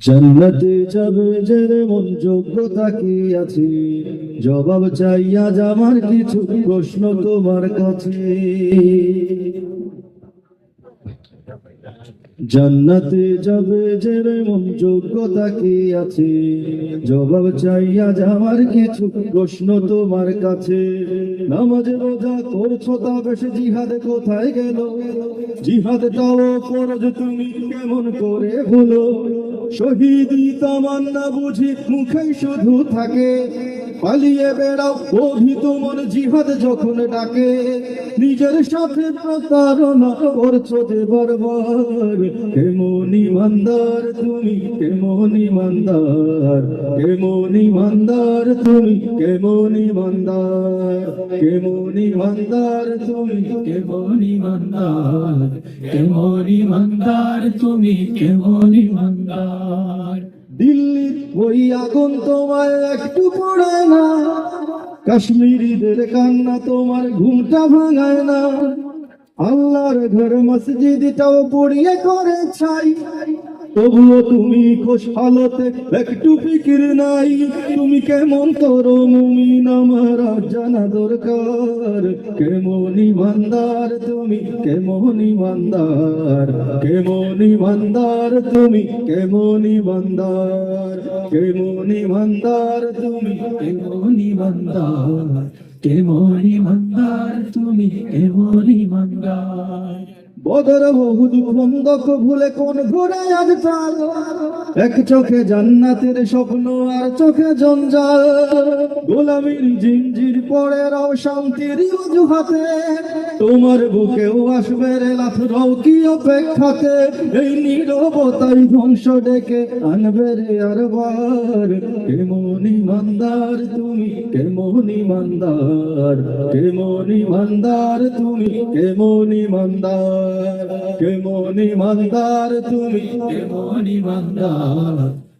জান্নাতে যাবে যে রে মন যোগ্যতা কি আছে? জবাব চাইয়া যাবার কিছু প্রশ্ন তোমার কাছে। জান্নাতে যাবে যে রে মন যোগ্যতা কি আছে? জবাব চাইয়া যাওয়ার কিছু প্রশ্ন তোমার কাছে। নামাজ রোজা করছ তা বেশ জিহাদ কোথায় গেল? জিহাদটাও ফরজ তুমি কেমন করে ভুলো শহীদি তামান্না বুঝি মুখে শুধু থাকে। পালিয়ে বেড়াও। অভি তোমার জিহাদ যখন ডাকে, নিজের সাথে প্রতারণা করছ যে বারবার। কেমন ইমানদার তুমি, কেমন ইমানদার কেমন ইমানদার তুমি, কেমন ইমানদার কেমন ইমানদার তুমি, কেমন ইমানদার কেমন ইমানদার তুমি, কেমন ইমানদার দিল্লির ওই আগুন একটু না। কাশ্মীরিদের কান্না তোমার ঘুমটা ভাঙায় না। আল্লাহর ঘর মসজিদটাও পড়িয়ে করে ছাই। তবুও তুমি খুশ একটু ফিকির নাই। তুমি কেমন তোর মুমিন আমার জানা দরকার? কেমন ইমানদার, তুমি কেমন ইমানদার? কেমন ইমানদার, তুমি কেমন ইমানদার? কেমন ইমানদার, তুমি কেমন ইমানদার? কেমন ইমানদার, তুমি কেমন ইমানদার? বদর বহুদ খন্দক ভুলে কোন ঘুরে আজ চাল এক চোখে জান্নাতের স্বপ্ন আর চোখে জঞ্জাল। গোলামির জিঞ্জির পরে রাও শান্তির অজুহাতে। তোমার বুকেও আসবে রে লাথ রাও কি অপেক্ষাতে। এই নীরবতাই ধ্বংস ডেকে আনবে রে আর বার কেমন ইমানদার তুমি কেমন ইমানদার কেমন ইমানদার তুমি কেমন ইমানদার কেমন ইমানদার তুমি কেমন ইমানদার fala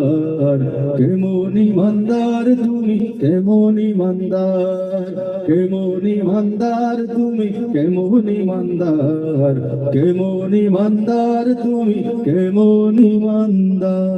ইমানদার, কেমন ইমানদার তুমি, কেমন ইমানদার কেমন ইমানদার তুমি, কেমন ইমানদার কেমন ইমানদার তুমি, কেমন ইমানদার।